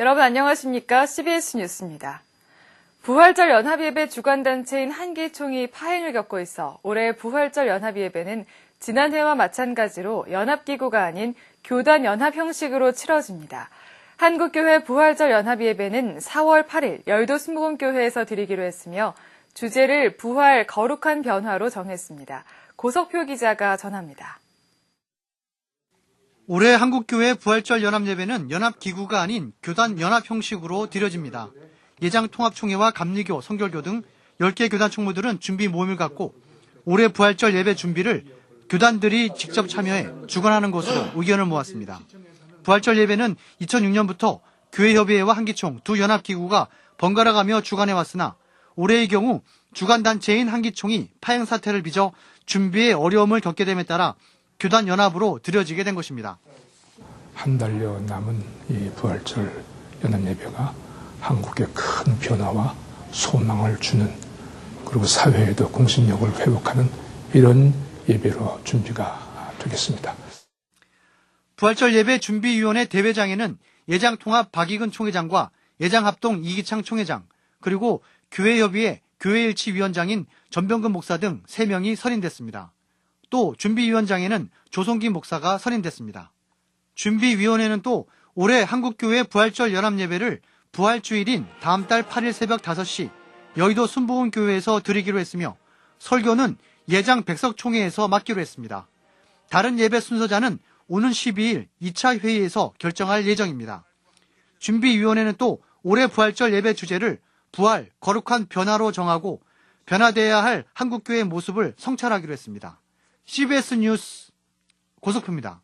여러분 안녕하십니까? CBS 뉴스입니다. 부활절 연합예배 주관단체인 한기총이 파행을 겪고 있어 올해 부활절 연합예배는 지난해와 마찬가지로 연합기구가 아닌 교단 연합 형식으로 치러집니다. 한국교회 부활절 연합예배는 4월 8일 여의도 순복음교회에서 드리기로 했으며 주제를 부활 거룩한 변화로 정했습니다. 고석표 기자가 전합니다. 올해 한국교회 부활절 연합예배는 연합기구가 아닌 교단 연합 형식으로 드려집니다. 예장 통합총회와 감리교, 성결교 등 10개 교단 총무들은 준비 모임을 갖고 올해 부활절 예배 준비를 교단들이 직접 참여해 주관하는 것으로 의견을 모았습니다. 부활절 예배는 2006년부터 교회협의회와 한기총 두 연합기구가 번갈아 가며 주관해 왔으나 올해의 경우 주관단체인 한기총이 파행 사태를 빚어 준비에 어려움을 겪게 됨에 따라 교단 연합으로 드려지게 된 것입니다. 한 달여 남은 이 부활절 연합 예배가 한국에 큰 변화와 소망을 주는 그리고 사회에도 공신력을 회복하는 이런 예배로 준비가 되겠습니다. 부활절 예배 준비위원회 대회장에는 예장 통합 박익은 총회장과 예장 합동 이기창 총회장 그리고 교회협의회 교회일치 위원장인 전병근 목사 등 3명이 선임됐습니다. 또 준비위원장에는 조성기 목사가 선임됐습니다. 준비위원회는 또 올해 한국교회 부활절 연합예배를 부활주일인 다음 달 8일 새벽 5시 여의도 순복음교회에서 드리기로 했으며 설교는 예장 백석총회에서 맡기로 했습니다. 다른 예배 순서자는 오는 12일 2차 회의에서 결정할 예정입니다. 준비위원회는 또 올해 부활절 예배 주제를 부활, 거룩한 변화로 정하고 변화돼야 할 한국교회의 모습을 성찰하기로 했습니다. CBS 뉴스 고석표입니다.